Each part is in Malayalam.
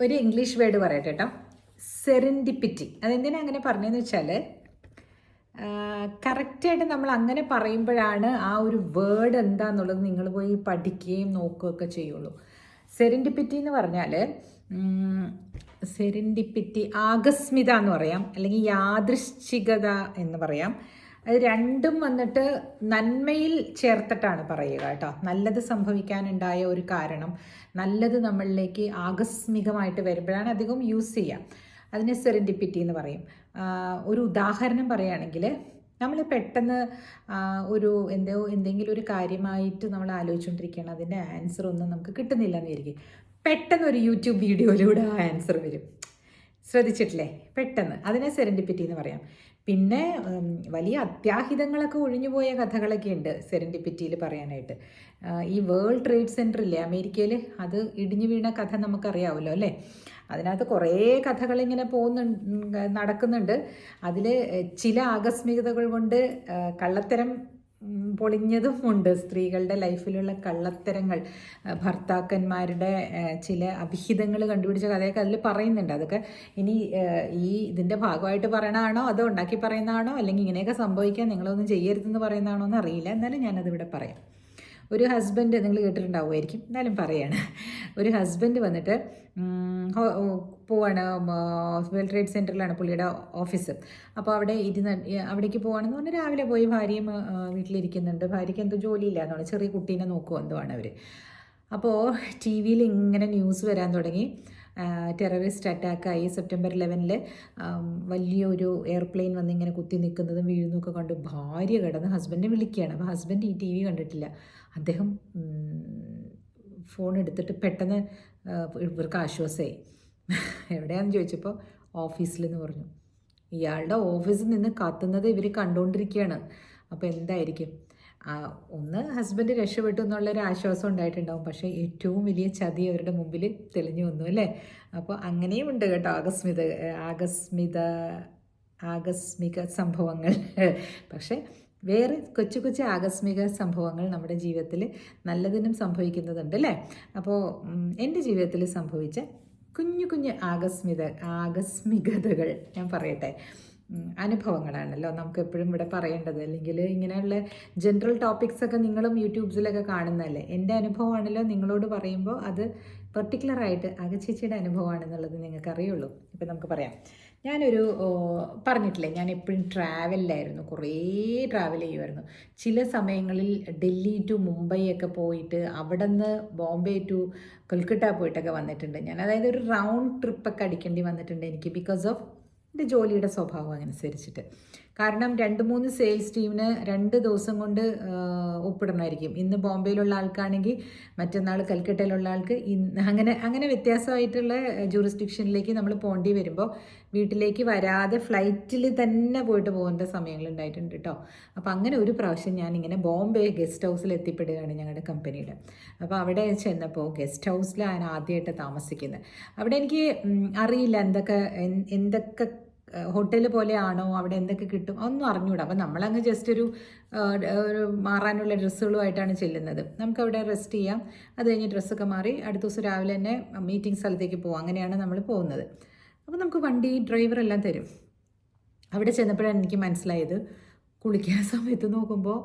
ഒരു ഇംഗ്ലീഷ് വേർഡ് പറയട്ടെ കേട്ടോ. സെറിൻഡിപ്പിറ്റി അതെന്തിനാ അങ്ങനെ പറഞ്ഞതെന്ന് വെച്ചാൽ കറക്റ്റായിട്ട് നമ്മൾ അങ്ങനെ പറയുമ്പോഴാണ് ആ ഒരു വേർഡ് എന്താന്നുള്ളത് നിങ്ങൾ പോയി പഠിക്കുകയും നോക്കുകയൊക്കെ ചെയ്യുള്ളൂ. സെറിൻഡിപ്പിറ്റി എന്ന് പറഞ്ഞാൽ സെറിൻഡിപ്പിറ്റി ആകസ്മിത എന്ന് പറയാം അല്ലെങ്കിൽ യാദൃശ്ചികത എന്ന് പറയാം. അത് രണ്ടും വന്നിട്ട് നന്മയിൽ ചേർത്തിട്ടാണ് പറയുക കേട്ടോ. നല്ലത് സംഭവിക്കാനുണ്ടായ ഒരു കാരണം നല്ലത് നമ്മളിലേക്ക് ആകസ്മികമായിട്ട് വരുമ്പോഴാണ് അധികം യൂസ് ചെയ്യുക. അതിനെ സെറിൻഡിപ്പിറ്റി എന്ന് പറയും. ഒരു ഉദാഹരണം പറയുകയാണെങ്കിൽ നമ്മൾ പെട്ടെന്ന് ഒരു എന്തോ എന്തെങ്കിലും ഒരു കാര്യമായിട്ട് നമ്മൾ ആലോചിച്ചുകൊണ്ടിരിക്കുകയാണ് അതിന്റെ ആൻസർ ഒന്നും നമുക്ക് കിട്ടുന്നില്ല എന്ന് വിചാരിക്കും. പെട്ടെന്ന് ഒരു യൂട്യൂബ് വീഡിയോയിലൂടെ ആ ആൻസർ വരും. ശ്രദ്ധിച്ചിട്ടില്ലേ? പെട്ടെന്ന്. അതിനെ സെരൻഡിപ്പിറ്റി എന്ന് പറയാം. പിന്നെ വലിയ അത്യാഹിതങ്ങളൊക്കെ ഒഴിഞ്ഞുപോയ കഥകളൊക്കെ ഉണ്ട് സെരൻഡിപ്പിറ്റിയിൽ പറയാനായിട്ട് ഈ വേൾഡ് ട്രേഡ് സെന്റർ ഇല്ലേ അമേരിക്കയിൽ അത് ഇടിഞ്ഞു വീണ കഥ നമുക്കറിയാവല്ലോ അല്ലേ? അതിനകത്ത് കുറേ കഥകൾ ഇങ്ങനെ പോകുന്നു നടക്കുന്നുണ്ട്. അതിൽ ചില ആകസ്മികതകൾ കൊണ്ട് കള്ളത്തരം ഉം, പൊളിഞ്ഞതും ഉണ്ട്. സ്ത്രീകളുടെ ലൈഫിലുള്ള കള്ളത്തരങ്ങൾ ഭർത്താക്കന്മാരുടെ ചില അഭിഹിതങ്ങൾ കണ്ടുപിടിച്ച കഥയൊക്കെ അതിൽ പറയുന്നുണ്ട്. അതൊക്കെ ഇനി ഈ ഇതിന്റെ ഭാഗമായിട്ട് പറയണതാണോ? അതോ ഉണ്ടാക്കി പറയുന്നതാണോ? അല്ലെങ്കിൽ ഇങ്ങനെയൊക്കെ സംഭവിക്കാൻ നിങ്ങളൊന്നും ചെയ്യരുതെന്ന് പറയുന്നതാണോ എന്ന് അറിയില്ല എന്നാലും ഞാനതിവിടെ പറയാം. ഒരു ഹസ്ബൻഡ് നിങ്ങൾ കേട്ടിട്ടുണ്ടാവുമായിരിക്കും. എന്നാലും പറയാണ്. ഒരു ഹസ്ബൻഡ് വന്നിട്ട് പോവാണ് വേൾഡ് ട്രേഡ് സെന്ററിലാണ് പുള്ളിയുടെ ഓഫീസ് അപ്പോൾ അവിടെ ഇരുന്ന് അവിടേക്ക് പോവാണെന്ന് പറഞ്ഞാൽ രാവിലെ പോയി ഭാര്യയും വീട്ടിലിരിക്കുന്നുണ്ട്. ഭാര്യയ്ക്ക് എന്തോ ജോലിയില്ല എന്നാണ് ചെറിയ കുട്ടീനെ നോക്കുക എന്തോ ആണ് അവർ അപ്പോൾ ടി വിയിൽ ഇങ്ങനെ ന്യൂസ് വരാൻ തുടങ്ങി. ടെററിസ്റ്റ് അറ്റാക്കായി സെപ്റ്റംബർ ഇലവനിൽ വലിയൊരു എയർപ്ലെയിൻ വന്ന് ഇങ്ങനെ കുത്തി നിൽക്കുന്നതും വീഴുന്നതൊക്കെ കണ്ട് ഭാര്യ കിടന്ന് ഹസ്ബൻഡിനെ വിളിക്കുകയാണ്. അപ്പോൾ ഹസ്ബൻഡ് ഈ ടി വി കണ്ടിട്ടില്ല. അദ്ദേഹം ഫോൺ എടുത്തിട്ട് പെട്ടെന്ന് ഇവർക്ക് ആശ്വാസമായി എവിടെയാണെന്ന് ചോദിച്ചപ്പോൾ ഓഫീസിലെന്ന് പറഞ്ഞു. ഇയാളുടെ ഓഫീസിൽ നിന്ന് കത്തുന്നത് ഇവർ കണ്ടുകൊണ്ടിരിക്കുകയാണ് അപ്പോൾ എന്തായിരിക്കും? ഒന്ന് ഹസ്ബൻഡ് രക്ഷപ്പെട്ടു എന്നുള്ളൊരു ആശ്വാസം ഉണ്ടായിട്ടുണ്ടാവും. പക്ഷേ ഏറ്റവും വലിയ ചതി അവരുടെ മുമ്പിൽ തെളിഞ്ഞു വന്നു അല്ലേ? അപ്പോൾ അങ്ങനെയും ഉണ്ട് കേട്ടോ ആകസ്മിത ആകസ്മിത ആകസ്മിക സംഭവങ്ങൾ. പക്ഷേ വേറെ കൊച്ചു കൊച്ചു ആകസ്മിക സംഭവങ്ങൾ നമ്മുടെ ജീവിതത്തിൽ നല്ലതിനും സംഭവിക്കുന്നതുണ്ട് അല്ലേ? അപ്പോൾ എന്റെ ജീവിതത്തിൽ സംഭവിച്ച കുഞ്ഞു കുഞ്ഞു ആകസ്മിത ആകസ്മികതകൾ ഞാൻ പറയട്ടെ. അനുഭവങ്ങളാണല്ലോ നമുക്ക് എപ്പോഴും ഇവിടെ പറയേണ്ടത്. അല്ലെങ്കിൽ ഇങ്ങനെയുള്ള ജനറൽ ടോപ്പിക്സ് ഒക്കെ നിങ്ങളും യൂട്യൂബ്സിലൊക്കെ കാണുന്നതല്ലേ? എന്റെ അനുഭവമാണല്ലോ നിങ്ങളോട് പറയുമ്പോൾ അത് പെർട്ടിക്കുലറായിട്ട് അകച്ചേച്ചിയുടെ അനുഭവമാണെന്നുള്ളത് നിങ്ങൾക്ക് അറിയുള്ളൂ. ഇപ്പം നമുക്ക് പറയാം. ഞാനൊരു പറഞ്ഞിട്ടില്ലേ? ഞാൻ എപ്പോഴും ട്രാവലിലായിരുന്നു കുറേ ട്രാവൽ ചെയ്യുമായിരുന്നു. ചില സമയങ്ങളിൽ ഡൽഹി ടു മുംബൈ ഒക്കെ പോയിട്ട് അവിടെ നിന്ന് ബോംബെ ടു കൊൽക്കട്ട പോയിട്ടൊക്കെ വന്നിട്ടുണ്ട്. ഞാൻ അതായത് ഒരു റൗണ്ട് ട്രിപ്പൊക്കെ അടിക്കേണ്ടി വന്നിട്ടുണ്ട് എനിക്ക് ബിക്കോസ് ഓഫ് എന്റെ ജോലിയുടെ സ്വഭാവം അനുസരിച്ചിട്ട്. കാരണം രണ്ട് മൂന്ന് സെയിൽസ് ടീമിന് രണ്ട് ദിവസം കൊണ്ട് ഒപ്പിടണമായിരിക്കും. ഇന്ന് ബോംബെയിലുള്ള ആൾക്കാണെങ്കിൽ മറ്റന്നാൾ കൽക്കട്ടയിലുള്ള ആൾക്ക് ഇന്ന് അങ്ങനെ അങ്ങനെ വ്യത്യാസമായിട്ടുള്ള ജൂറിസ്ഡിക്ഷനിലേക്ക് നമ്മൾ പോകേണ്ടി വരുമ്പോൾ വീട്ടിലേക്ക് വരാതെ ഫ്ലൈറ്റിൽ തന്നെ പോയിട്ട് പോകേണ്ട സമയങ്ങളുണ്ടായിട്ടുണ്ട് കേട്ടോ അപ്പോൾ അങ്ങനെ ഒരു പ്രാവശ്യം ഇങ്ങനെ ബോംബെ ഗസ്റ്റ് ഹൗസിൽ എത്തിപ്പെടുകയാണ് ഞങ്ങളുടെ കമ്പനിയുടെ അപ്പോൾ അവിടെ ചെന്നപ്പോൾ ഗസ്റ്റ് ഹൗസിലാണ് ആദ്യമായിട്ട് താമസിക്കുന്നത്. അവിടെ എനിക്ക് അറിയില്ല എന്തൊക്കെ എന്തൊക്കെ ഹോട്ടൽ പോലെയാണോ? അവിടെ എന്തൊക്കെ കിട്ടും? ഒന്നും അറിഞ്ഞൂടാ. അപ്പം നമ്മളങ്ങ് ജസ്റ്റ് ഒരു ഒരു മാറാനുള്ള ഡ്രസ്സുകളുമായിട്ടാണ് ചെല്ലുന്നത്. നമുക്കവിടെ റെസ്റ്റ് ചെയ്യാം. അത് കഴിഞ്ഞ് ഡ്രസ്സൊക്കെ മാറി അടുത്ത ദിവസം രാവിലെ തന്നെ മീറ്റിംഗ് സ്ഥലത്തേക്ക് പോകാം അങ്ങനെയാണ് നമ്മൾ പോകുന്നത്. അപ്പോൾ നമുക്ക് വണ്ടി ഡ്രൈവറെല്ലാം തരും. അവിടെ ചെന്നപ്പോഴാണ് എനിക്ക് മനസ്സിലായത്. കുളിക്കാൻ സമയത്ത് നോക്കുമ്പോൾ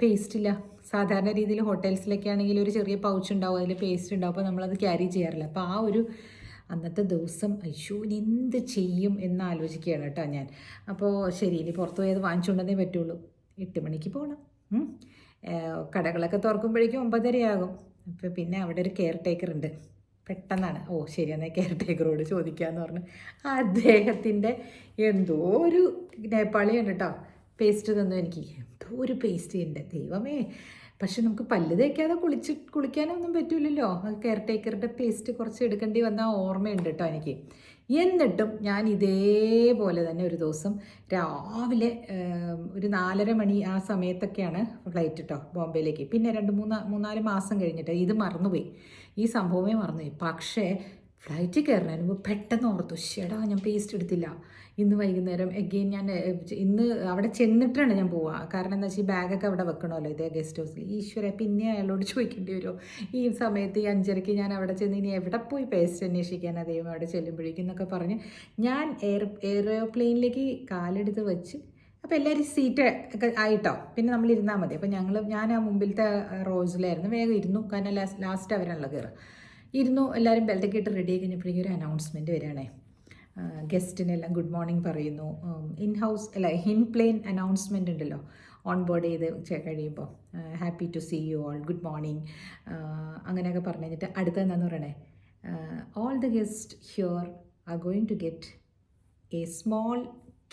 പേസ്റ്റ് ഇല്ല. സാധാരണ രീതിയിൽ ഹോട്ടൽസിലൊക്കെ ആണെങ്കിൽ ഒരു ചെറിയ പൗച്ച് ഉണ്ടാവും. അതിൽ പേസ്റ്റ് ഉണ്ടാവും. അപ്പോൾ നമ്മളത് ക്യാരി ചെയ്യാറില്ല. അപ്പോൾ ആ ഒരു അന്നത്തെ ദിവസം അയ്യോ ഇനി എന്ത് ചെയ്യും? എന്ന് ആലോചിക്കുകയാണ് കേട്ടോ ഞാൻ. അപ്പോൾ ശരി ഇനി പുറത്ത് പോയത് വാങ്ങിച്ചുകൊണ്ടതേ പറ്റുള്ളൂ. എട്ട് മണിക്ക് പോകണം കടകളൊക്കെ തുറക്കുമ്പോഴേക്കും ഒമ്പതരയാകും. അപ്പോൾ പിന്നെ അവിടെ ഒരു കെയർ ടേക്കർ ഉണ്ട്. പെട്ടെന്നാണ്. ഓ ശരി എന്നാൽ കെയർ ടേക്കറോട് ചോദിക്കാമെന്ന് പറഞ്ഞു. അദ്ദേഹത്തിന്റെ എന്തോ ഒരു നേപ്പാളിയാണ് കേട്ടോ. പേസ്റ്റ് തന്നു എനിക്ക്. എന്തോ ഒരു പേസ്റ്റ് ഉണ്ട്. ദൈവമേ. പക്ഷെ നമുക്ക് പല്ല് തേക്കാതെ കുളിച്ച് കുളിക്കാനൊന്നും പറ്റില്ലല്ലോ കെയർ ടേക്കറുടെ പേസ്റ്റ് കുറച്ച് എടുക്കേണ്ടി വന്ന ഓർമ്മയുണ്ട് കേട്ടോ എനിക്ക്. എന്നിട്ടും ഞാൻ ഇതേപോലെ തന്നെ ഒരു ദിവസം രാവിലെ ഒരു നാലര മണി ആ സമയത്തൊക്കെയാണ് ഫ്ലൈറ്റ് കേട്ടോ ബോംബെയിലേക്ക്. പിന്നെ രണ്ട് മൂന്ന് മൂന്നാൽ മാസം കഴിഞ്ഞിട്ട് ഇത് മറന്നുപോയി. ഈ സംഭവമേ മറന്നുപോയി. പക്ഷേ ഫ്ലൈറ്റ് കയറുന്നതിന് മുമ്പ് പെട്ടെന്ന് ഓർത്തു ഷെടാ ഞാൻ പേസ്റ്റ് എടുത്തില്ല. ഇന്ന് വൈകുന്നേരം. എഗെയിൻ ഞാൻ ഇന്ന് അവിടെ ചെന്നിട്ടാണ് ഞാൻ പോവുക കാരണം എന്താ വെച്ചാൽ ഈ ബാഗൊക്കെ അവിടെ വെക്കണമല്ലോ ഇതേ ഗസ്റ്റ് ഹൗസിൽ ഈശ്വര പിന്നെ അയാളോട് ചോദിക്കേണ്ടി വരുമോ ഈ സമയത്ത് ഈ അഞ്ചരയ്ക്ക് ഞാൻ അവിടെ ചെന്ന് ഇനി എവിടെ പോയി പേസ്റ്റ് അന്വേഷിക്കാൻ അദ്ദേഹം അവിടെ ചെല്ലുമ്പോഴേക്കും എന്നൊക്കെ പറഞ്ഞ് ഞാൻ എയർ എയർപ്ലെയിനിലേക്ക് കാലെടുത്ത് വെച്ച് അപ്പോൾ എല്ലാവരും സീറ്റ് ഒക്കെ ആയിട്ടോ? പിന്നെ നമ്മൾ ഇരുന്നാൽ മതി. അപ്പോൾ ഞങ്ങൾ ഞാൻ ആ മുമ്പിലത്തെ റോസിലായിരുന്നു. വേഗം ഇരുന്നു. കാരണം ലാസ്റ്റ് ലാസ്റ്റ് അവരാണല്ലോ കയറുക ഇരുന്നു. എല്ലാവരും ബെൽറ്റൊക്കെ ഇട്ട് റെഡി ആയി കഴിഞ്ഞപ്പോഴേക്കും ഒരു അനൗൺസ്മെന്റ് വരികയാണേ. ഗസ്റ്റിനെല്ലാം ഗുഡ് മോർണിംഗ് പറയുന്നു. ഇൻ ഹൗസ് അല്ല ഇൻ പ്ലെയിൻ അനൗൺസ്മെന്റ് ഉണ്ടല്ലോ ഓൺ ബോർഡ് ചെയ്ത് കഴിയുമ്പോൾ happy to see you all good morning അങ്ങനെയൊക്കെ പറഞ്ഞു കഴിഞ്ഞിട്ട് അടുത്ത എന്താന്ന് പറയണേ? All the guest here are going to get a small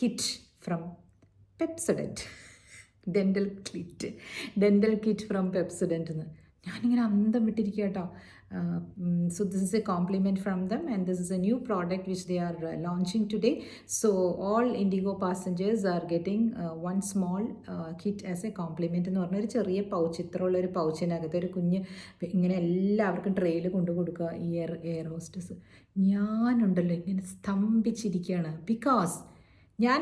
kit from Pepsodent dental kit dental kit from Pepsodent എന്ന് ഞാനിങ്ങനെ അന്തം വിട്ടിരിക്കുക കേട്ടോ so this is a compliment from them and this is a new product which they are launching today so all indigo passengers are getting one small kit as a compliment എന്ന് പറഞ്ഞ ഒരു ചെറിയ പൗച്ച് ഇത്രയുള്ള ഒരു പൗച്ചിനകത്ത് ഒരു കുഞ്ഞ് ഇങ്ങനെ എല്ലാവർക്കും ട്രെയിൽ കൊണ്ടു കൊടുക്കുക ഈ എയർ എയർ ഹോസ്റ്റസ് ഞാനുണ്ടല്ലോ ഇങ്ങനെ സ്തംഭിച്ചിരിക്കുകയാണ് ബിക്കോസ് ഞാൻ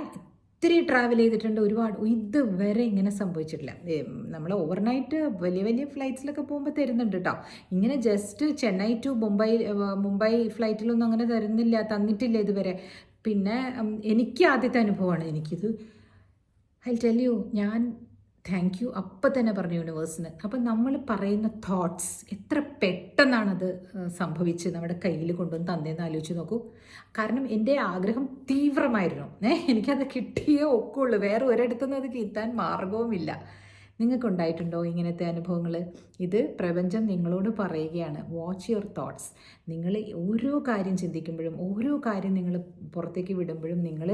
ഒത്തിരി ട്രാവൽ ചെയ്തിട്ടുണ്ട് ഒരുപാട്. ഇതുവരെ ഇങ്ങനെ സംഭവിച്ചിട്ടില്ല. നമ്മൾ ഓവർനൈറ്റ് വലിയ വലിയ ഫ്ലൈറ്റ്സിലൊക്കെ പോകുമ്പോൾ തരുന്നുണ്ട് കേട്ടോ ഇങ്ങനെ ജസ്റ്റ് ചെന്നൈ ടു മുംബൈ മുംബൈ ഫ്ലൈറ്റിലൊന്നും അങ്ങനെ തരുന്നില്ല തന്നിട്ടില്ല ഇതുവരെ. പിന്നെ എനിക്ക് ആദ്യത്തെ അനുഭവമാണ്. എനിക്കിത് ഐ ടെൽ യു ഞാൻ താങ്ക് യു അപ്പം തന്നെ പറഞ്ഞു യൂണിവേഴ്സിന് അപ്പം നമ്മൾ പറയുന്ന തോട്ട്സ് എത്ര പെട്ടെന്നാണത് സംഭവിച്ച് നമ്മുടെ കയ്യിൽ കൊണ്ടുവന്ന് തന്നേന്ന് ആലോചിച്ച് നോക്കൂ. കാരണം എന്റെ ആഗ്രഹം തീവ്രമായിരുന്നു. ഏ എനിക്കത് കിട്ടിയേ ഒക്കുള്ളൂ. വേറെ ഒരിടത്തുനിന്ന് അത് കിട്ടാൻ മാർഗവുമില്ല. നിങ്ങൾക്കുണ്ടായിട്ടുണ്ടോ ഇങ്ങനത്തെ അനുഭവങ്ങൾ ഇത് പ്രപഞ്ചം നിങ്ങളോട് പറയുകയാണ്. വാച്ച് യുവർ തോട്ട്സ് നിങ്ങൾ ഓരോ കാര്യം ചിന്തിക്കുമ്പോഴും ഓരോ കാര്യം നിങ്ങൾ പുറത്തേക്ക് വിടുമ്പോഴും നിങ്ങൾ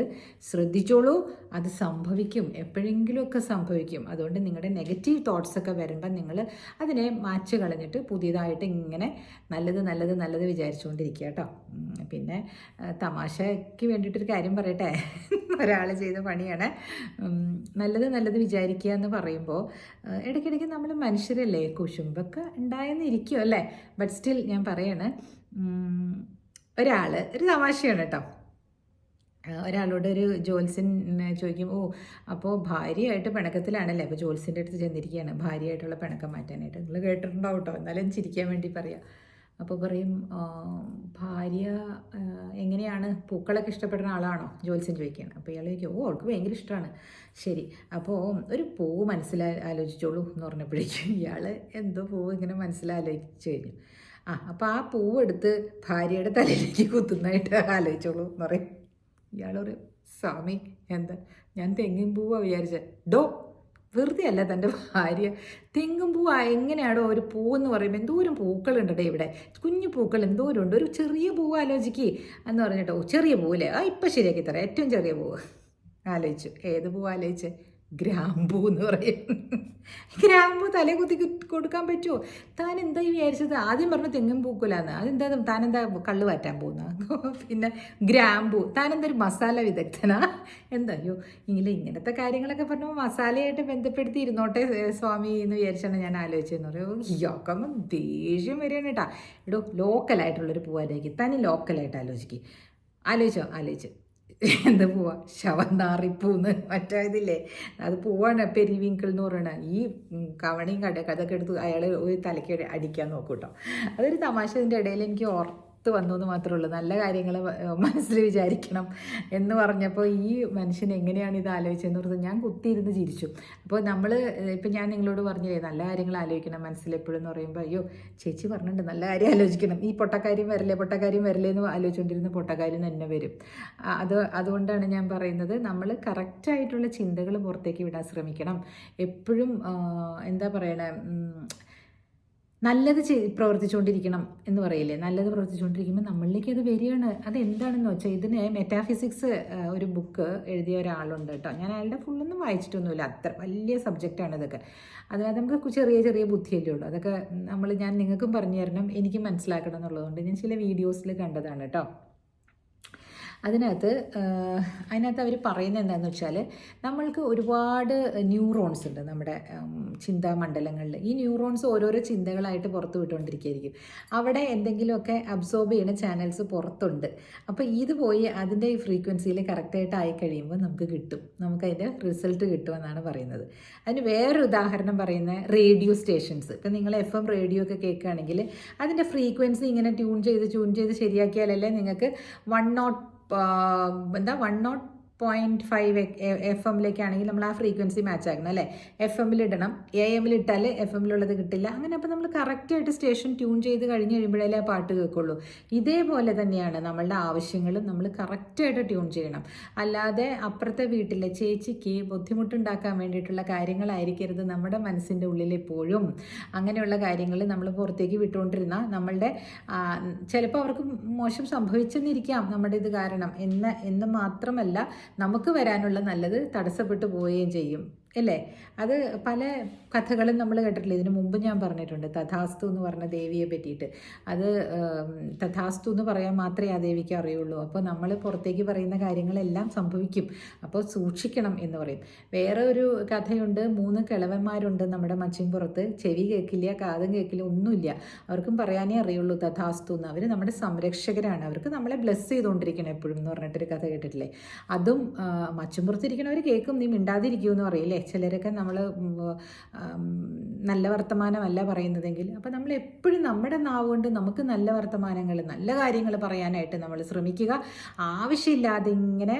ശ്രദ്ധിച്ചോളൂ അത് സംഭവിക്കും. എപ്പോഴെങ്കിലുമൊക്കെ സംഭവിക്കും. അതുകൊണ്ട് നിങ്ങളുടെ നെഗറ്റീവ് തോട്ട്സ് ഒക്കെ വരുമ്പോൾ നിങ്ങൾ അതിനെ മാച്ച് കളഞ്ഞിട്ട് പുതിയതായിട്ട് ഇങ്ങനെ നല്ലത് നല്ലത് നല്ലത് വിചാരിച്ചുകൊണ്ടിരിക്കുക കേട്ടോ. പിന്നെ തമാശയ്ക്ക് വേണ്ടിയിട്ടൊരു കാര്യം പറയട്ടെ? ഒരാൾ ചെയ്ത പണിയാണ്. നല്ലത് നല്ലത് വിചാരിക്കുക എന്ന് പറയുമ്പോൾ ഇടയ്ക്കിടയ്ക്ക് നമ്മൾ മനുഷ്യരല്ലേ? കുശുമ്പൊക്കെ ഉണ്ടായെന്നിരിക്കും അല്ലേ? ബട്ട് സ്റ്റിൽ ഞാൻ പറയാണ് ഒരാൾ ഒരു തമാശയാണ് കേട്ടോ. ഒരാളോട് ഒരു ജോത്സ്യൻ ചോദിക്കും ഓ അപ്പോൾ ഭാര്യയായിട്ട് പിണക്കത്തിലാണല്ലേ? അപ്പോൾ ജോത്സ്യന്റെ അടുത്ത് ചെന്നിരിക്കുകയാണ് ഭാര്യയായിട്ടുള്ള പിണക്കം മാറ്റാനായിട്ട്. നിങ്ങൾ കേട്ടിട്ടുണ്ടാവും കേട്ടോ. എന്നാലും ചിരിക്കാൻ വേണ്ടി പറയാം. അപ്പോൾ പറയും ഭാര്യ എങ്ങനെയാണ്? പൂക്കളൊക്കെ ഇഷ്ടപ്പെടുന്ന ആളാണോ? ജോത്സ്യൻ ചോദിക്കുകയാണ്. അപ്പോൾ ഇയാൾ ചോദിക്കും ഓ അവൾക്ക് ഭയങ്കര ഇഷ്ടമാണ്. ശരി. അപ്പോൾ ഒരു പൂവ് മനസ്സിലാലോചിച്ചോളൂ എന്ന് പറഞ്ഞപ്പോഴേക്കും ഇയാൾ എന്തോ പൂവ് ഇങ്ങനെ മനസ്സിലാലോചിച്ച് കഴിഞ്ഞു. ആ അപ്പോൾ ആ പൂവെടുത്ത് ഭാര്യയുടെ തലയിലേക്ക് കുത്തുന്നതായിട്ട് ആലോചിച്ചോളൂ എന്ന് പറയും. ഇയാൾ ഇയാളൊരു സ്വാമി എന്താ? ഞാൻ തെങ്ങിൻ പൂവാണ് വിചാരിച്ചത് ഡോ വെറുതെ അല്ല തന്റെ ഭാര്യ. തെങ്ങും പൂവ് എങ്ങനെയാണോ ഒരു പൂവെന്ന് പറയുമ്പോൾ എന്തോരം പൂക്കളുണ്ടേ ഇവിടെ. കുഞ്ഞു പൂക്കൾ എന്തോരം ഉണ്ട് ഒരു ചെറിയ പൂവ് ആലോചിക്കേ എന്ന് പറഞ്ഞിട്ടോ ചെറിയ പൂവല്ലേ? ആ ഇപ്പം ശരിയാക്കി തരാം. ഏറ്റവും ചെറിയ പൂവ്. ആലോചിച്ചു. ഏത് പൂവ് ആലോചിച്ച്? ഗ്രാമ്പൂ എന്ന് പറയും. ഗ്രാമ്പൂ തലേ കുത്തി കൊടുക്കാൻ പറ്റുമോ താൻ എന്താ വിചാരിച്ചത്? ആദ്യം പറഞ്ഞ തെങ്ങും പൂക്കൂലാന്ന് അതെന്താ താനെന്താ കള്ള് വാറ്റാൻ പോകുന്ന? പിന്നെ ഗ്രാമ്പൂ. താൻ എന്തൊരു മസാല വിദഗ്ധനാ? എന്താ അയ്യോ ഇങ്ങനെ ഇങ്ങനത്തെ കാര്യങ്ങളൊക്കെ പറഞ്ഞു മസാലയായിട്ട് ബന്ധപ്പെടുത്തി ഇരുന്നോട്ടെ സ്വാമി എന്ന് വിചാരിച്ചാണ് ഞാൻ ആലോചിച്ചതെന്ന് പറയും. ഇയാൾക്കൊന്നും ദേഷ്യം വരികയാണ് കേട്ടാ. എടോ ലോക്കലായിട്ടുള്ളൊരു പൂവാലേക്ക് തന്നെ ലോക്കലായിട്ട് ആലോചിക്കുക ആലോചിച്ചോ? ആലോചിച്ച്. എന്താ പോവാ? ശവന്നാറിപ്പൂന്ന് മറ്റേ അത് പൂവാണ് പെരിവിങ്കിൾ എന്ന് പറയണത് ഈ കവണയും കട അതൊക്കെ എടുത്ത് അയാൾ ഒരു തലയ്ക്ക് അടിക്കാൻ നോക്കും കേട്ടോ അതൊരു തമാശ ഇതിന്റെ ഇടയിൽ എനിക്ക് ഓർത്ത് വന്നു എന്ന് മാത്രമേ ഉള്ളൂ. നല്ല കാര്യങ്ങൾ മനസ്സിൽ വിചാരിക്കണം എന്ന് പറഞ്ഞപ്പോൾ ഈ മനുഷ്യൻ എങ്ങനെയാണ് ഇത് ആലോചിച്ചതെന്ന് പറഞ്ഞാൽ ഞാൻ കുത്തിയിരുന്ന് ചിരിച്ചു. അപ്പോൾ നമ്മൾ ഇപ്പം ഞാൻ നിങ്ങളോട് പറഞ്ഞില്ലേ നല്ല കാര്യങ്ങൾ ആലോചിക്കണം മനസ്സിൽ എപ്പോഴും എന്ന് പറയുമ്പോൾ അയ്യോ ചേച്ചി പറഞ്ഞിട്ടുണ്ട് നല്ല കാര്യം ആലോചിക്കണം. ഈ പൊട്ടക്കാര്യം വരല്ലേ പൊട്ടക്കാര്യം വരല്ലേ എന്ന് ആലോചിച്ചുകൊണ്ടിരുന്ന പൊട്ടക്കാര്യം തന്നെ വരും. അത് അതുകൊണ്ടാണ് ഞാൻ പറയുന്നത് നമ്മൾ കറക്റ്റായിട്ടുള്ള ചിന്തകൾ പുറത്തേക്ക് വിടാൻ ശ്രമിക്കണം. എപ്പോഴും എന്താ പറയണേ നല്ലത് ചെയ് പ്രവർത്തിച്ചുകൊണ്ടിരിക്കണം എന്ന് പറയില്ലേ? നല്ലത് പ്രവർത്തിച്ചുകൊണ്ടിരിക്കുമ്പോൾ നമ്മളിലേക്ക് അത് വരികയാണ്. അത് എന്താണെന്ന് വെച്ചാൽ ഇതിന് മെറ്റാഫിസിക്സ് ഒരു ബുക്ക് എഴുതിയ ഒരാളുണ്ട് കേട്ടോ. ഞാൻ അയാളുടെ ഫുള്ളൊന്നും വായിച്ചിട്ടൊന്നുമില്ല. അത്ര വലിയ സബ്ജക്റ്റാണ് ഇതൊക്കെ. അതിനകത്ത് നമുക്ക് ചെറിയ ചെറിയ ബുദ്ധിയല്ലേ ഉള്ളൂ. അതൊക്കെ നമ്മൾ ഞാൻ നിങ്ങൾക്കും പറഞ്ഞു തരണം. എനിക്ക് മനസ്സിലാക്കണം എന്നുള്ളതുകൊണ്ട് ഞാൻ ചില വീഡിയോസിൽ കണ്ടതാണ് കേട്ടോ. അതിനകത്ത് അതിനകത്ത് അവർ പറയുന്നത് എന്താണെന്ന് വെച്ചാൽ നമ്മൾക്ക് ഒരുപാട് ന്യൂറോൺസ് ഉണ്ട് നമ്മുടെ ചിന്താ ചിന്താമണ്ഡലങ്ങളിൽ. ഈ ന്യൂറോൺസ് ഓരോരോ ചിന്തകളായിട്ട് പുറത്ത് വിട്ടുകൊണ്ടിരിക്കുകയായിരിക്കും. അവിടെ എന്തെങ്കിലുമൊക്കെ അബ്സോർബ് ചെയ്യുന്ന ചാനൽസ് പുറത്തുണ്ട്. അപ്പോൾ ഇത് പോയി അതിന്റെ ഈ ഫ്രീക്വൻസിയിൽ കറക്റ്റായിട്ട് ആയി കഴിയുമ്പോൾ നമുക്ക് കിട്ടും. നമുക്കതിന്റെ റിസൾട്ട് കിട്ടുമെന്നാണ് പറയുന്നത്. അതിന് വേറൊരു ഉദാഹരണം പറയുന്ന റേഡിയോ സ്റ്റേഷൻസ്. ഇപ്പം നിങ്ങൾ എഫ് എം റേഡിയോ ഒക്കെ കേൾക്കുകയാണെങ്കിൽ അതിന്റെ ഫ്രീക്വൻസി ഇങ്ങനെ ട്യൂൺ ചെയ്ത് ട്യൂൺ ചെയ്ത് ശരിയാക്കിയാലല്ലേ നിങ്ങൾക്ക് വൺ നോട്ട് എന്താ one nought point five F എമ്മിലേക്കാണെങ്കിൽ നമ്മൾ ആ ഫ്രീക്വൻസി മാച്ച് ആക്കണം അല്ലേ? എഫ് എമ്മിൽ ഇടണം. എ എമ്മിൽ ഇട്ടാൽ എഫ് എമ്മിലുള്ളത് കിട്ടില്ല. അങ്ങനെ അപ്പോൾ നമ്മൾ കറക്റ്റായിട്ട് സ്റ്റേഷൻ ട്യൂൺ ചെയ്ത് കഴിഞ്ഞ് കഴിയുമ്പോഴല്ലേ ആ പാട്ട് കേൾക്കുള്ളൂ. ഇതേപോലെ തന്നെയാണ് നമ്മളുടെ ആവശ്യങ്ങളും നമ്മൾ കറക്റ്റായിട്ട് ട്യൂൺ ചെയ്യണം. അല്ലാതെ അപ്പുറത്തെ വീട്ടിലെ ചേച്ചിക്ക് ബുദ്ധിമുട്ടുണ്ടാക്കാൻ വേണ്ടിയിട്ടുള്ള കാര്യങ്ങളായിരിക്കരുത് നമ്മുടെ മനസ്സിന്റെ ഉള്ളിൽ എപ്പോഴും. അങ്ങനെയുള്ള കാര്യങ്ങൾ നമ്മൾ പുറത്തേക്ക് വിട്ടുകൊണ്ടിരുന്ന നമ്മളുടെ ചിലപ്പോൾ അവർക്ക് മോശം സംഭവിച്ചെന്നിരിക്കാം നമ്മുടെ ഇത് കാരണം. എന്ന് എന്ന് മാത്രമല്ല നമുക്ക് വരാനുള്ള നല്ലത് തടസ്സപ്പെട്ടു പോവുകയും ചെയ്യും. അല്ലേ? അത് പല കഥകളും നമ്മൾ കേട്ടിട്ടില്ല? ഇതിനു മുമ്പ് ഞാൻ പറഞ്ഞിട്ടുണ്ട് തഥാസ്തു എന്ന് പറഞ്ഞ ദേവിയെ പറ്റിയിട്ട്. അത് തഥാസ്തു എന്ന് പറയാൻ മാത്രമേ ആ ദേവിക്ക് അറിയുള്ളൂ. അപ്പോൾ നമ്മൾ പുറത്തേക്ക് പറയുന്ന കാര്യങ്ങളെല്ലാം സംഭവിക്കും. അപ്പോൾ സൂക്ഷിക്കണം എന്ന് പറയും. വേറെ ഒരു കഥയുണ്ട്. മൂന്ന് കിളവന്മാരുണ്ട് നമ്മുടെ മച്ചിൻപുറത്ത് ചെവി കേൾക്കില്ല കാതും കേൾക്കില്ല ഒന്നുമില്ല. അവർക്കും പറയാനേ അറിയുള്ളൂ തഥാസ്തു എന്ന്. അവർ നമ്മുടെ സംരക്ഷകരാണ്. അവർക്ക് നമ്മളെ ബ്ലെസ് ചെയ്തുകൊണ്ടിരിക്കണം എപ്പോഴും എന്ന് പറഞ്ഞിട്ടൊരു കഥ കേട്ടിട്ടില്ലേ? അതും മച്ചിൻ മച്ചുംപുറത്തിരിക്കണവർ കേൾക്കും. നീ മിണ്ടാതിരിക്കുമെന്ന് പറയില്ലേ ചിലരൊക്കെ നമ്മൾ നല്ല വർത്തമാനമല്ല പറയുന്നതെങ്കിൽ അപ്പോൾ നമ്മൾ എപ്പോഴും നമ്മുടെ നാവ് കൊണ്ട് നമുക്ക് നല്ല വർത്തമാനങ്ങൾ നല്ല കാര്യങ്ങൾ പറയാനായിട്ട് നമ്മൾ ശ്രമിക്കുക. ആവശ്യമില്ലാതെ ഇങ്ങനെ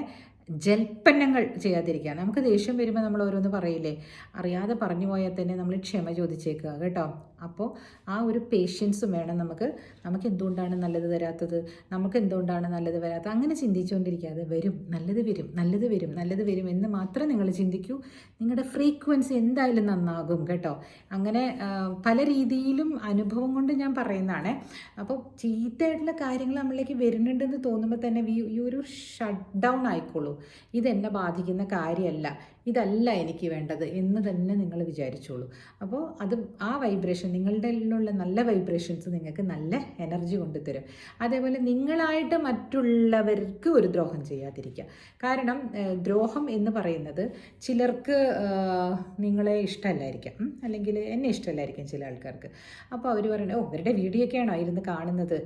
ജൽപ്പന്നങ്ങൾ ചെയ്യാതിരിക്കുക. നമുക്ക് ദേഷ്യം വരുമ്പോൾ നമ്മൾ ഓരോന്ന് പറയില്ലേ? അറിയാതെ പറഞ്ഞു പോയാൽ തന്നെ നമ്മൾ ക്ഷമ ചോദിച്ചേക്കുക കേട്ടോ. അപ്പോൾ ആ ഒരു പേഷ്യൻസും വേണം നമുക്ക്. നമുക്ക് എന്തുകൊണ്ടാണ് നല്ലത് തരാത്തത് നമുക്ക് എന്തുകൊണ്ടാണ് നല്ലത് വരാത്തത്? അങ്ങനെ ചിന്തിച്ചുകൊണ്ടിരിക്കാതെ വരും നല്ലത് വരും നല്ലത് വരും നല്ലത് വരും എന്ന് മാത്രം നിങ്ങൾ ചിന്തിക്കൂ. നിങ്ങളുടെ ഫ്രീക്വൻസി എന്തായാലും നന്നാകും കേട്ടോ. അങ്ങനെ പല രീതിയിലും അനുഭവം കൊണ്ട് ഞാൻ പറയുന്നതാണ്. അപ്പോൾ ചീത്തയായിട്ടുള്ള കാര്യങ്ങൾ നമ്മളിലേക്ക് വരുന്നുണ്ടെന്ന് തോന്നുമ്പോൾ തന്നെ ഈ ഒരു ഷട്ട് ഡൗൺ ആയിക്കോളൂ. ഇതെന്നെ ബാധിക്കുന്ന കാര്യമല്ല ഇതല്ല എനിക്ക് വേണ്ടത് എന്ന് തന്നെ നിങ്ങൾ വിചാരിച്ചോളൂ. അപ്പോൾ അത് ആ വൈബ്രേഷൻ നിങ്ങളുടെ ഉള്ളിലുള്ള നല്ല വൈബ്രേഷൻസ് നിങ്ങൾക്ക് നല്ല എനർജി കൊണ്ടുതരും. അതേപോലെ നിങ്ങളായിട്ട് മറ്റുള്ളവർക്ക് ഒരു ദ്രോഹം ചെയ്യാതിരിക്കുക. കാരണം ദ്രോഹം എന്ന് പറയുന്നത് ചിലർക്ക് നിങ്ങളെ ഇഷ്ടമല്ലായിരിക്കാം. അല്ലെങ്കിൽ എന്നെ ഇഷ്ടമല്ലായിരിക്കും ചില ആൾക്കാർക്ക്. അപ്പോൾ അവർ പറയുന്നത് ഓ ഇവരുടെ വീഡിയോ ഒക്കെയാണോ ഇരുന്ന് കാണുന്നത്?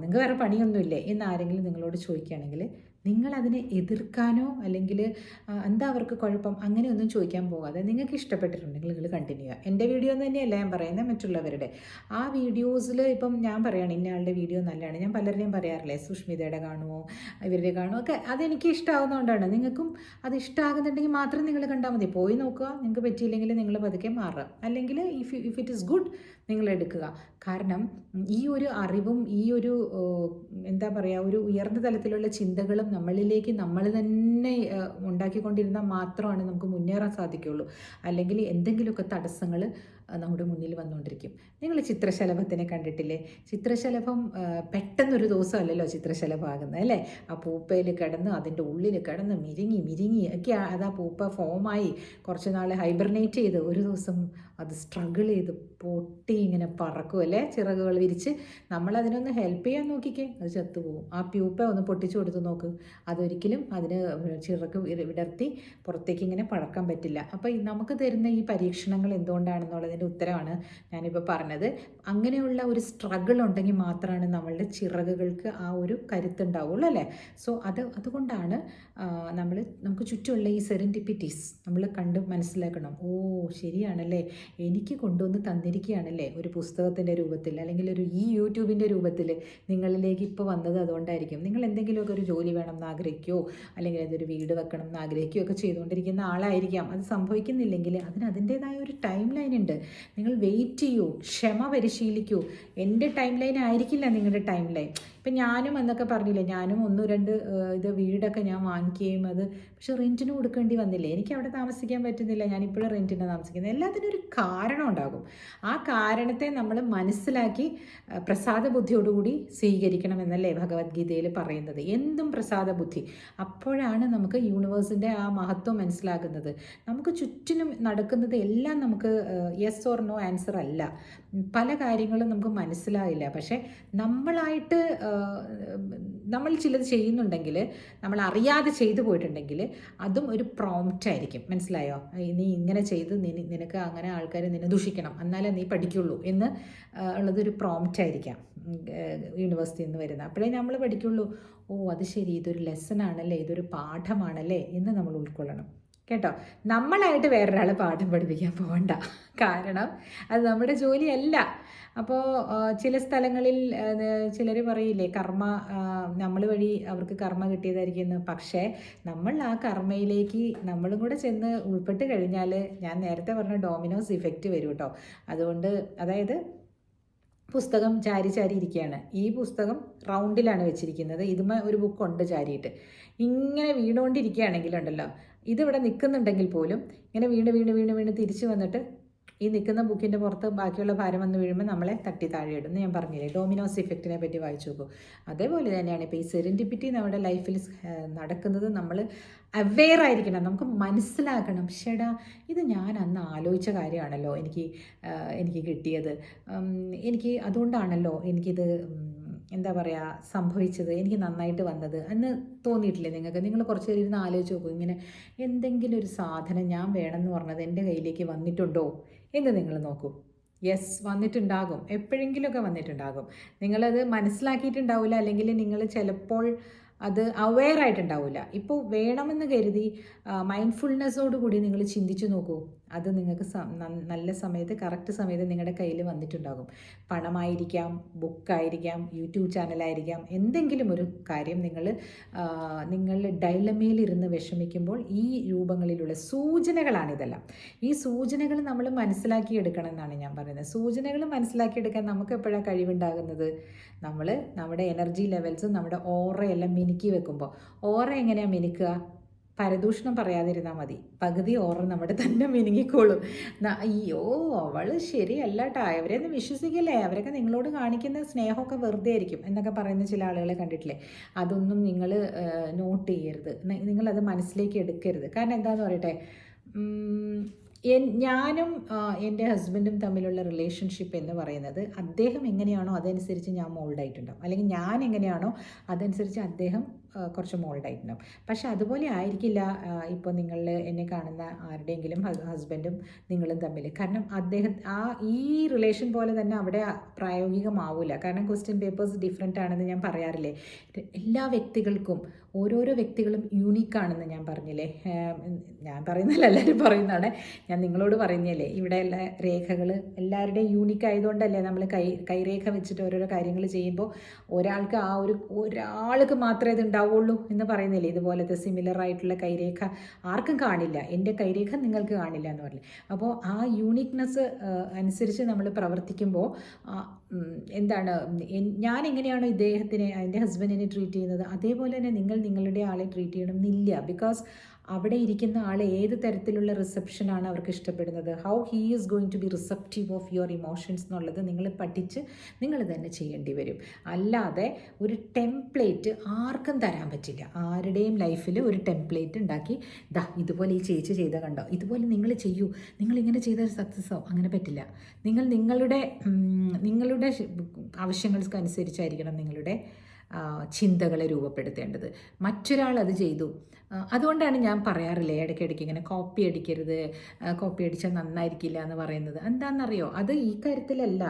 നിങ്ങൾക്ക് വേറെ പണിയൊന്നുമില്ലേ? എന്ന് ആരെങ്കിലും നിങ്ങളോട് ചോദിക്കുകയാണെങ്കിൽ നിങ്ങളതിനെ എതിർക്കാനോ അല്ലെങ്കിൽ എന്താ അവർക്ക് കുഴപ്പം? അങ്ങനെയൊന്നും ചോദിക്കാൻ പോകാതെ നിങ്ങൾക്ക് ഇഷ്ടപ്പെട്ടിട്ടുണ്ടെങ്കിൽ നിങ്ങൾ കണ്ടിന്യൂ ചെയ്യുക. എന്റെ വീഡിയോ തന്നെയല്ല ഞാൻ പറയുന്നത് മറ്റുള്ളവരുടെ. ആ വീഡിയോസിൽ ഇപ്പം ഞാൻ പറയുകയാണ് ഇന്ന ആളുടെ വീഡിയോ നല്ലതാണ്. ഞാൻ പലരുടെയും പറയാറില്ലേ സുഷ്മിതയുടെ കാണുമോ ഇവരുടെ കാണുമോ? ഒക്കെ അതെനിക്ക് ഇഷ്ടമാകുന്നതുകൊണ്ടാണ് നിങ്ങൾക്കും അത് ഇഷ്ടമാകുന്നുണ്ടെങ്കിൽ മാത്രം നിങ്ങൾ കണ്ടാൽ മതി. പോയി നോക്കുക നിങ്ങൾക്ക് പറ്റിയില്ലെങ്കിൽ നിങ്ങൾ പതുക്കെ മാറുക. അല്ലെങ്കിൽ if if it is good നിങ്ങൾ എടുക്കുക. കാരണം ഈ ഒരു അറിവും ഈ ഒരു എന്താ പറയുക ഒരു ഉയർന്ന തലത്തിലുള്ള ചിന്തകളും നമ്മളിലേക്ക് നമ്മൾ തന്നെ ഉണ്ടാക്കിക്കൊണ്ടിരുന്നാൽ മാത്രമാണ് നമുക്ക് മുന്നേറാൻ സാധിക്കുകയുള്ളൂ. അല്ലെങ്കിൽ എന്തെങ്കിലുമൊക്കെ തടസ്സങ്ങൾ നമ്മുടെ മുന്നിൽ വന്നുകൊണ്ടിരിക്കും. നിങ്ങൾ ചിത്രശലഭത്തിനെ കണ്ടിട്ടില്ലേ? ചിത്രശലഭം പെട്ടെന്നൊരു ദിവസമല്ലല്ലോ ചിത്രശലഭമാകുന്നത് അല്ലേ? ആ പൂപ്പയിൽ കിടന്ന് അതിന്റെ ഉള്ളിൽ കിടന്ന് മിരിങ്ങി മിരിങ്ങി ഒക്കെ അത് ആ പൂപ്പ ഫോമായി കുറച്ച് നാൾ ഹൈബർനേറ്റ് ചെയ്ത് ഒരു ദിവസം അത് സ്ട്രഗിൾ ചെയ്ത് പൊട്ടി ഇങ്ങനെ പറക്കും അല്ലേ? ചിറകുകൾ വിരിച്ച്. നമ്മൾ അതിനൊന്ന് ഹെൽപ്പ് ചെയ്യാൻ നോക്കിക്കേ. അത് ചത്തുപോകും. ആ പ്യൂപ്പ ഒന്ന് പൊട്ടിച്ചു കൊടുത്ത് നോക്ക്. അതൊരിക്കലും അതിന് ചിറക്ക് വിടർത്തി പുറത്തേക്ക് ഇങ്ങനെ പഴക്കാൻ പറ്റില്ല. അപ്പോൾ നമുക്ക് തരുന്ന ഈ പരീക്ഷണങ്ങൾ എന്തുകൊണ്ടാണെന്നുള്ളതിന്റെ ഉത്തരമാണ് ഞാനിപ്പോൾ പറഞ്ഞത്. അങ്ങനെയുള്ള ഒരു സ്ട്രഗിൾ ഉണ്ടെങ്കിൽ മാത്രമാണ് നമ്മളുടെ ചിറകുകൾക്ക് ആ ഒരു കരുത്തുണ്ടാവുള്ളൂ അല്ലേ? സോ അത് അതുകൊണ്ടാണ് നമ്മൾ നമുക്ക് ചുറ്റുമുള്ള ഈ സെറന്റിപ്പിറ്റീസ് നമ്മൾ കണ്ട് മനസ്സിലാക്കണം. ഓ ശരിയാണല്ലേ? എനിക്ക് കൊണ്ടുവന്ന് തന്നിരിക്കുകയാണല്ലേ? ഒരു പുസ്തകത്തിന്റെ രൂപത്തിൽ അല്ലെങ്കിൽ ഒരു ഈ യൂട്യൂബിന്റെ രൂപത്തിൽ നിങ്ങളിലേക്ക് ഇപ്പോൾ വന്നത് അതുകൊണ്ടായിരിക്കും. നിങ്ങൾ എന്തെങ്കിലുമൊക്കെ ഒരു ജോലി വേണം എന്ന് ആഗ്രഹിക്കുകയോ അല്ലെങ്കിൽ അതൊരു വീട് വെക്കണം എന്ന് ആഗ്രഹിക്കുകയോ ഒക്കെ ചെയ്തുകൊണ്ടിരിക്കുന്ന ആളായിരിക്കാം. അത് സംഭവിക്കുന്നില്ലെങ്കിൽ അതിന് അതിന്റേതായ ഒരു ടൈം ലൈൻ ഉണ്ട്. നിങ്ങൾ വെയിറ്റ് ചെയ്യൂ ക്ഷമ പരിശീലിക്കൂ. എന്റെ ടൈം ലൈൻ ആയിരിക്കില്ല നിങ്ങളുടെ ടൈം ലൈൻ ഇപ്പം ഞാനും എന്നൊക്കെ പറഞ്ഞില്ലേ ഞാനും ഒന്ന് രണ്ട് ഇത് വീടൊക്കെ ഞാൻ വാങ്ങിക്കുകയും അത് പക്ഷെ റെന്റിന് കൊടുക്കേണ്ടി വന്നില്ലേ? എനിക്ക് അവിടെ താമസിക്കാൻ പറ്റുന്നില്ല. ഞാനിപ്പോഴും റെന്റിന് താമസിക്കുന്നത്. എല്ലാത്തിനും ഒരു കാരണം ഉണ്ടാകും. ആ കാരണത്തെ നമ്മൾ മനസ്സിലാക്കി പ്രസാദ ബുദ്ധിയോടുകൂടി സ്വീകരിക്കണം എന്നല്ലേ ഭഗവത്ഗീതയിൽ പറയുന്നത്. എന്തും പ്രസാദ ബുദ്ധി. അപ്പോഴാണ് നമുക്ക് യൂണിവേഴ്സിന്റെ ആ മഹത്വം മനസ്സിലാകുന്നത്. നമുക്ക് ചുറ്റിനും നടക്കുന്നത് എല്ലാം നമുക്ക് യെസ് ഓർ നോ ആൻസർ അല്ല. പല കാര്യങ്ങളും നമുക്ക് മനസ്സിലാവില്ല പക്ഷേ നമ്മളായിട്ട് നമ്മൾ ചിലത് ചെയ്യുന്നുണ്ടെങ്കിൽ നമ്മൾ അറിയാതെ ചെയ്തു പോയിട്ടുണ്ടെങ്കിൽ അതും ഒരു പ്രോംപ്റ്റ് ആയിരിക്കും. മനസ്സിലായോ? നീ ഇങ്ങനെ ചെയ്ത് നിന- നിനക്ക് അങ്ങനെ ആൾക്കാർ നിന്നെ ദുഷിക്കണം. എന്നാലേ നീ പഠിക്കുള്ളൂ എന്ന് ഉള്ളതൊരു പ്രോംപ്റ്റ് ആയിരിക്കാം. യൂണിവേഴ്സിറ്റിയിൽ നിന്ന് വരുന്നത് അപ്പോഴേ നമ്മൾ പഠിക്കുള്ളൂ. ഓ അത് ശരി. ഇതൊരു ലെസൺ ആണല്ലേ? ഇതൊരു പാഠമാണല്ലേ? എന്ന് നമ്മൾ ഉൾക്കൊള്ളണം. കേട്ടോ? നമ്മളായിട്ട് വേറൊരാൾ പാഠം പഠിപ്പിക്കാൻ പോകണ്ട കാരണം അത് നമ്മുടെ ജോലിയല്ല. അപ്പോൾ ചില സ്ഥലങ്ങളിൽ ചിലർ പറയില്ലേ കർമ്മ നമ്മൾ വഴി അവർക്ക് കർമ്മ കിട്ടിയതായിരിക്കും എന്ന് പക്ഷേ നമ്മൾ ആ കർമ്മയിലേക്ക് നമ്മളും കൂടെ ചെന്ന് ഉൾപ്പെട്ട് കഴിഞ്ഞാൽ ഞാൻ നേരത്തെ പറഞ്ഞ ഡോമിനോസ് ഇഫക്റ്റ് വരും കേട്ടോ. അതുകൊണ്ട് അതായത് പുസ്തകം ചാരി ചാരി ഇരിക്കുകയാണ്. ഈ പുസ്തകം റൗണ്ടിലാണ് വെച്ചിരിക്കുന്നത്. ഇതുമേ ഒരു ബുക്കുണ്ട് ചാരിയിട്ട്. ഇങ്ങനെ വീണുകൊണ്ടിരിക്കുകയാണെങ്കിലുണ്ടല്ലോ. ഇതിവിടെ നിൽക്കുന്നുണ്ടെങ്കിൽ പോലും ഇങ്ങനെ വീണ് വീണ് വീണ് വീണ് തിരിച്ചു വന്നിട്ട് ഈ നിൽക്കുന്ന ബുക്കിന്റെ പുറത്ത് ബാക്കിയുള്ള ഭാരം വന്ന് വീഴുമ്പോൾ നമ്മളെ തട്ടി താഴെ ഇടുന്നു എന്ന് ഞാൻ പറഞ്ഞില്ലേ. ഡോമിനോസ് ഇഫക്റ്റിനെ പറ്റി വായിച്ചു നോക്കൂ. അതേപോലെ തന്നെയാണ് ഇപ്പോൾ ഈ സെറിൻഡിപ്പിറ്റി നമ്മുടെ ലൈഫിൽ നടക്കുന്നത് നമ്മൾ അവെയർ ആയിരിക്കണം. നമുക്ക് മനസ്സിലാക്കണം. ഷെടാ ഇത് ഞാൻ അന്ന് ആലോചിച്ച കാര്യമാണല്ലോ എനിക്ക് എനിക്ക് കിട്ടിയത്. എനിക്ക് അതുകൊണ്ടാണല്ലോ എനിക്കിത് എന്താ പറയുക സംഭവിച്ചത് എനിക്ക് നന്നായിട്ട് വന്നത് എന്ന് തോന്നിയിട്ടില്ലേ നിങ്ങൾക്ക്? നിങ്ങൾ കുറച്ച് നേരം ഇരുന്ന് ആലോചിച്ച് നോക്കൂ. ഇങ്ങനെ എന്തെങ്കിലും ഒരു സാധനം ഞാൻ വേണമെന്ന് പറഞ്ഞത് എന്റെ കയ്യിലേക്ക് വന്നിട്ടുണ്ടോ എന്ന് നിങ്ങൾ നോക്കൂ. യെസ് വന്നിട്ടുണ്ടാകും. എപ്പോഴെങ്കിലുമൊക്കെ വന്നിട്ടുണ്ടാകും. നിങ്ങളത് മനസ്സിലാക്കിയിട്ടുണ്ടാവില്ല അല്ലെങ്കിൽ നിങ്ങൾ ചിലപ്പോൾ അത് അവെയർ ആയിട്ടുണ്ടാവില്ല ഇപ്പോൾ വേണമെന്ന് കരുതി മൈൻഡ്ഫുൾനെസ്സോട് കൂടി നിങ്ങൾ ചിന്തിച്ചു നോക്കൂ. അത് നിങ്ങൾക്ക് നല്ല സമയത്ത് കറക്റ്റ് സമയത്ത് നിങ്ങളുടെ കയ്യിൽ വന്നിട്ടുണ്ടാകും. പണമായിരിക്കാം ബുക്കായിരിക്കാം യൂട്യൂബ് ചാനലായിരിക്കാം എന്തെങ്കിലും ഒരു കാര്യം നിങ്ങൾ നിങ്ങൾ ഡൈലമയിലിരുന്ന് വിഷമിക്കുമ്പോൾ ഈ രൂപങ്ങളിലുള്ള സൂചനകളാണിതെല്ലാം ഈ സൂചനകൾ നമ്മൾ മനസ്സിലാക്കിയെടുക്കണം എന്നാണ് ഞാൻ പറയുന്നത്. സൂചനകൾ മനസ്സിലാക്കിയെടുക്കാൻ നമുക്ക് എപ്പോഴാണ് കഴിവുണ്ടാകുന്നത്? നമ്മൾ നമ്മുടെ എനർജി ലെവൽസും നമ്മുടെ ഓറയെല്ലാം മിനുക്കി വെക്കുമ്പോൾ ഓറ എങ്ങനെയാണ് മിനുക്കുക? പരദൂഷണം പറയാതിരുന്നാൽ മതി. പകുതി ഓർമ്മ നമ്മുടെ തന്നെ മിനുങ്ങിക്കോളും. അയ്യോ അവൾ ശരിയല്ല കേട്ടോ അവരെയൊന്നും വിശ്വസിക്കില്ലേ? അവരൊക്കെ നിങ്ങളോട് കാണിക്കുന്ന സ്നേഹമൊക്കെ വെറുതെ ആയിരിക്കും എന്നൊക്കെ പറയുന്ന ചില ആളുകളെ കണ്ടിട്ടില്ലേ? അതൊന്നും നിങ്ങൾ നോട്ട് ചെയ്യരുത്. നിങ്ങളത് മനസ്സിലേക്ക് എടുക്കരുത്. കാരണം എന്താണെന്ന് പറയട്ടെ? ഞാനും എന്റെ ഹസ്ബൻഡും തമ്മിലുള്ള റിലേഷൻഷിപ്പ് എന്ന് പറയുന്നത് അദ്ദേഹം എങ്ങനെയാണോ അതനുസരിച്ച് ഞാൻ മോൾഡായിട്ടുണ്ടാവും അല്ലെങ്കിൽ ഞാൻ എങ്ങനെയാണോ അതനുസരിച്ച് അദ്ദേഹം കുറച്ച് മോൾഡായിട്ടുണ്ടാവും പക്ഷെ അതുപോലെ ആയിരിക്കില്ല ഇപ്പോൾ നിങ്ങൾ എന്നെ കാണുന്ന ആരുടെയെങ്കിലും ഹസ്ബൻഡും നിങ്ങളും തമ്മിൽ കാരണം അദ്ദേഹം ആ ഈ റിലേഷൻ പോലെ തന്നെ അവിടെ പ്രായോഗികമാവില്ല കാരണം ക്വസ്റ്റ്യൻ പേപ്പേഴ്സ് ഡിഫറെന്റ് ആണെന്ന് ഞാൻ പറയാറില്ലേ? എല്ലാ വ്യക്തികൾക്കും ഓരോരോ വ്യക്തികളും യൂണീക്കാണെന്ന് ഞാൻ പറഞ്ഞില്ലേ? ഞാൻ പറയുന്നതല്ല എല്ലാവരും പറയുന്നതാണ്. ഞാൻ നിങ്ങളോട് പറഞ്ഞല്ലേ ഇവിടെ എല്ലാ രേഖകൾ എല്ലാവരുടെയും യൂണീക്ക് ആയതുകൊണ്ടല്ലേ നമ്മൾ കൈ കൈരേഖ വെച്ചിട്ട് ഓരോരോ കാര്യങ്ങൾ ചെയ്യുമ്പോൾ ഒരാൾക്ക് ആ ഒരു ഒരാൾക്ക് മാത്രമേ ഇത് ഉണ്ടാവുള്ളൂ എന്ന് പറയുന്നില്ലേ? ഇതുപോലത്തെ സിമിലർ ആയിട്ടുള്ള കൈരേഖ ആർക്കും കാണില്ല. എന്റെ കൈരേഖ നിങ്ങൾക്ക് കാണില്ല എന്ന് പറഞ്ഞു അപ്പോൾ ആ യൂണീക്നെസ് അനുസരിച്ച് നമ്മൾ പ്രവർത്തിക്കുമ്പോൾ എന്താണ് ഞാൻ എങ്ങനെയാണോ ഇദ്ദേഹത്തിനെ എന്റെ ഹസ്ബൻഡിനെ ട്രീറ്റ് ചെയ്യുന്നത്? അതേപോലെ തന്നെ നിങ്ങൾ നിങ്ങളുടെ ആളെ ട്രീറ്റ് ചെയ്യണമെന്നില്ല ബിക്കോസ് അവിടെ ഇരിക്കുന്ന ആൾ ഏത് തരത്തിലുള്ള റിസപ്ഷനാണ് അവർക്ക് ഇഷ്ടപ്പെടുന്നത്? How he is going to be receptive of your emotions എന്നുള്ളത് നിങ്ങൾ പഠിച്ച് നിങ്ങൾ തന്നെ ചെയ്യേണ്ടി വരും. അല്ലാതെ ഒരു ടെംപ്ലേറ്റ് ആർക്കും തരാൻ പറ്റില്ല. ആരുടെയും ലൈഫിൽ ഒരു ടെംപ്ലേറ്റ് ഉണ്ടാക്കി ദാ ഇതുപോലെ ഈ ചേച്ചി ചെയ്ത കണ്ടോ? ഇതുപോലെ നിങ്ങൾ ചെയ്യൂ. നിങ്ങൾ ഇങ്ങനെ ചെയ്താൽ സക്സസ് ആവും അങ്ങനെ പറ്റില്ല. നിങ്ങൾ നിങ്ങളുടെ നിങ്ങളുടെ ആവശ്യങ്ങൾക്ക് അനുസരിച്ചായിരിക്കണം നിങ്ങളുടെ ചിന്തകളെ രൂപപ്പെടുത്തേണ്ടത്. മറ്റൊരാൾ അത് ചെയ്തു. അതുകൊണ്ടാണ് ഞാൻ പറയാറില്ലേ ഇടയ്ക്കിടയ്ക്ക് ഇങ്ങനെ കോപ്പി അടിക്കരുത് കോപ്പി അടിച്ചാൽ നന്നായിരിക്കില്ല എന്ന് പറയുന്നത്. എന്താണെന്നറിയോ? അത് ഈ കാര്യത്തിലല്ല.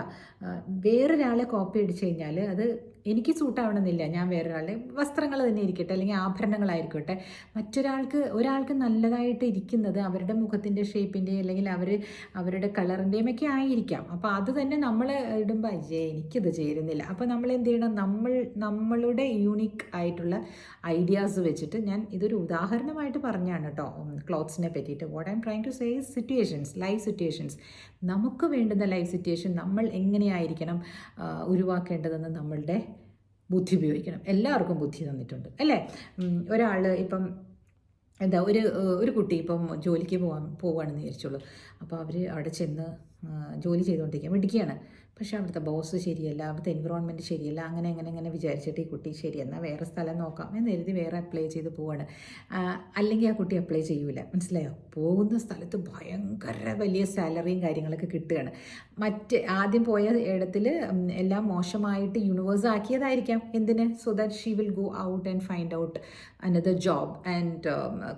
വേറൊരാളെ കോപ്പി അടിച്ചു കഴിഞ്ഞാൽ അത് എനിക്ക് സൂട്ടാവണമെന്നില്ല ഞാൻ വേറൊരാളുടെ വസ്ത്രങ്ങൾ തന്നെ ഇരിക്കട്ടെ അല്ലെങ്കിൽ ആഭരണങ്ങളായിരിക്കട്ടെ. മറ്റൊരാൾക്ക് ഒരാൾക്ക് നല്ലതായിട്ട് ഇരിക്കുന്നത് അവരുടെ മുഖത്തിന്റെ ഷേപ്പിന്റെ അല്ലെങ്കിൽ അവർ അവരുടെ കളറിന്റെയും ഒക്കെ ആയിരിക്കാം. അപ്പോൾ അത് തന്നെ നമ്മൾ ഇടുമ്പോൾ അയ്യേ എനിക്കിത് ചേരുന്നില്ല. അപ്പോൾ നമ്മൾ എന്ത് ചെയ്യണം? നമ്മൾ നമ്മളുടെ യൂണിക് ആയിട്ടുള്ള ഐഡിയാസ് വെച്ചിട്ട് ഞാൻ ഇതൊരു ഉദാഹരണമായിട്ട് പറഞ്ഞാണ് കേട്ടോ ക്ലോത്ത്സിനെ പറ്റിയിട്ട്. What I'm trying to say situations life situations നമുക്ക് വേണ്ടുന്ന ലൈഫ് സിറ്റുവേഷൻ നമ്മൾ എങ്ങനെയായിരിക്കണം ഉരുവാക്കേണ്ടതെന്ന് നമ്മളുടെ ബുദ്ധി ഉപയോഗിക്കണം. എല്ലാവർക്കും ബുദ്ധി തന്നിട്ടുണ്ട് അല്ലേ? ഒരാൾ ഇപ്പം എന്താ ഒരു ഒരു കുട്ടി ഇപ്പം ജോലിക്ക് പോകാൻ പോവുകയാണെന്ന് വിചാരിച്ചോളൂ അപ്പോൾ അവർ അവിടെ ചെന്ന് ജോലി ചെയ്തുകൊണ്ടിരിക്കുക മിടിക്കുകയാണ് പക്ഷേ അവിടുത്തെ ബോസ് ശരിയല്ല അവിടുത്തെ എൻവിറോൺമെന്റ് ശരിയല്ല അങ്ങനെ അങ്ങനെ അങ്ങനെ വിചാരിച്ചിട്ട് ഈ കുട്ടി ശരി എന്നാൽ വേറെ സ്ഥലം നോക്കാം എന്ന് എഴുതി വേറെ അപ്ലൈ ചെയ്ത് പോവാണ്. അല്ലെങ്കിൽ ആ കുട്ടി അപ്ലൈ ചെയ്യൂല. മനസ്സിലായോ? പോകുന്ന സ്ഥലത്ത് ഭയങ്കര വലിയ സാലറിയും കാര്യങ്ങളൊക്കെ കിട്ടുകയാണ്. മറ്റ് ആദ്യം പോയ ഇടത്തിൽ എല്ലാം മോശമായിട്ട് യൂണിവേഴ്സ് ആക്കിയതായിരിക്കാം. എന്തിന്? So that she will go out and find out another job and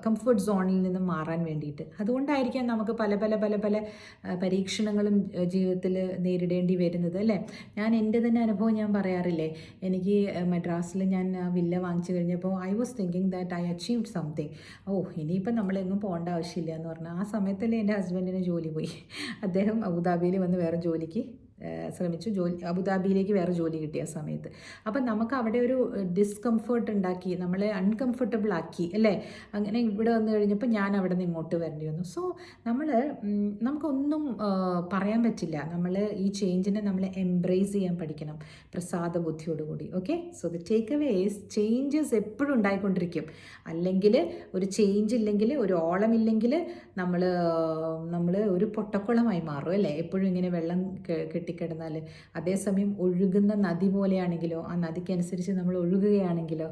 comfort സോണിൽ നിന്ന് മാറാൻ വേണ്ടിയിട്ട്. അതുകൊണ്ടായിരിക്കാം നമുക്ക് പല പല പല പല ആ, പരീക്ഷണങ്ങളും ജീവിതത്തിൽ നേരിടേണ്ടി വരുന്നത് അല്ലേ? ഞാൻ എന്റെ തന്നെ അനുഭവം ഞാൻ പറയാറില്ലേ? എനിക്ക് മദ്രാസിൽ ഞാൻ വില്ല വാങ്ങിച്ചു കഴിഞ്ഞപ്പോൾ I was thinking that I achieved something ഓ ഇനിയിപ്പം നമ്മളെങ്ങും പോകേണ്ട ആവശ്യമില്ല എന്ന് പറഞ്ഞാൽ ആ സമയത്തല്ലേ എന്റെ ഹസ്ബൻഡിന് ജോലി പോയി. അദ്ദേഹം അബുദാബിയിൽ വന്ന് വേറെ ജോലിക്ക് ശ്രമിച്ചു. ജോലി അബുദാബിയിലേക്ക് വേറെ ജോലി കിട്ടിയ സമയത്ത്. അപ്പം നമുക്ക് അവിടെ ഒരു ഡിസ്കംഫേർട്ട് ഉണ്ടാക്കി നമ്മളെ അൺകംഫർട്ടബിൾ ആക്കി അല്ലേ? അങ്ങനെ ഇവിടെ വന്നു കഴിഞ്ഞപ്പോൾ ഞാൻ അവിടെ നിന്ന് ഇങ്ങോട്ട് വരേണ്ടി വന്നു. സോ നമ്മൾ നമുക്കൊന്നും പറയാൻ പറ്റില്ല. നമ്മൾ ഈ ചേഞ്ചിനെ നമ്മൾ എംബ്രേസ് ചെയ്യാൻ പഠിക്കണം പ്രസാദ ബുദ്ധിയോടുകൂടി. Okay so the takeaways changes എപ്പോഴും ഉണ്ടായിക്കൊണ്ടിരിക്കും. അല്ലെങ്കിൽ ഒരു ചേഞ്ച് ഇല്ലെങ്കിൽ ഒരു ഓളമില്ലെങ്കിൽ നമ്മൾ നമ്മൾ ഒരു പൊട്ടക്കുളമായി മാറും അല്ലേ? എപ്പോഴും ഇങ്ങനെ വെള്ളം കെട്ടിക്കിടന്നാൽ അതേസമയം ഒഴുകുന്ന നദി പോലെയാണെങ്കിലോ ആ നദിക്കനുസരിച്ച് നമ്മൾ ഒഴുകുകയാണെങ്കിലോ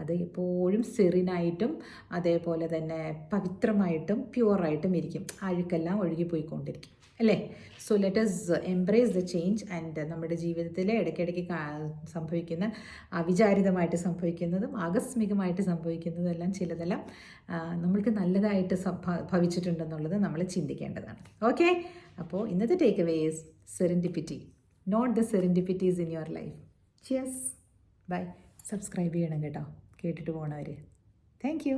അത് എപ്പോഴും സെറിനായിട്ടും അതേപോലെ തന്നെ പവിത്രമായിട്ടും പ്യുവറായിട്ടും ഇരിക്കും. അഴുക്കെല്ലാം ഒഴുകിപ്പോയിക്കൊണ്ടിരിക്കും. അല്ലേ? So let's embrace the change and നമ്മുടെ ജീവിതത്തിൽ ഇടയ്ക്കിടയ്ക്ക് സംഭവിക്കുന്ന അവിചാരിതമായിട്ട് സംഭവിക്കുന്നതും ആകസ്മികമായിട്ട് സംഭവിക്കുന്നതും എല്ലാം ചിലതെല്ലാം നമ്മൾക്ക് നല്ലതായിട്ട് ഭവിച്ചിട്ടുണ്ടെന്നുള്ളത് നമ്മൾ ചിന്തിക്കേണ്ടതാണ്. ഓക്കെ അപ്പോൾ ഇന്നത്തെ takeaway is serendipity note the serendipities in your life ചിയസ് bye subscribe ചെയ്യണം കേട്ടോ. കേട്ടിട്ട് പോകണവർ താങ്ക് യു